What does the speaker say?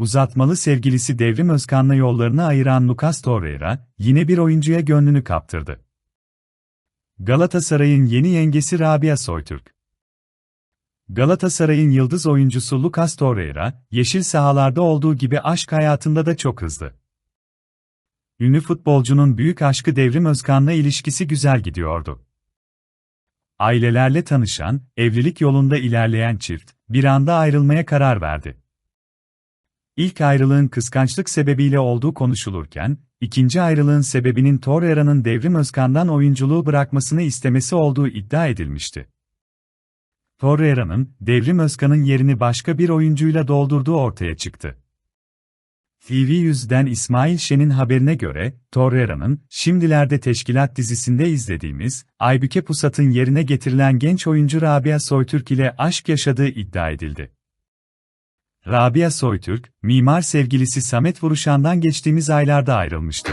Uzatmalı sevgilisi Devrim Özkan'la yollarını ayıran Lucas Torreira, yine bir oyuncuya gönlünü kaptırdı. Galatasaray'ın yeni yengesi Rabia Soytürk. Galatasaray'ın yıldız oyuncusu Lucas Torreira, yeşil sahalarda olduğu gibi aşk hayatında da çok hızlı. Ünlü futbolcunun büyük aşkı Devrim Özkan'la ilişkisi güzel gidiyordu. Ailelerle tanışan, evlilik yolunda ilerleyen çift, bir anda ayrılmaya karar verdi. İlk ayrılığın kıskançlık sebebiyle olduğu konuşulurken, ikinci ayrılığın sebebinin Torreira'nın Devrim Özkan'dan oyunculuğu bırakmasını istemesi olduğu iddia edilmişti. Torreira'nın, Devrim Özkan'ın yerini başka bir oyuncuyla doldurduğu ortaya çıktı. TV100'den İsmail Şen'in haberine göre, Torreira'nın, şimdilerde Teşkilat dizisinde izlediğimiz, Aybüke Pusat'ın yerine getirilen genç oyuncu Rabia Soytürk ile aşk yaşadığı iddia edildi. Rabia Soytürk, mimar sevgilisi Samet Vuruşan'dan geçtiğimiz aylarda ayrılmıştı.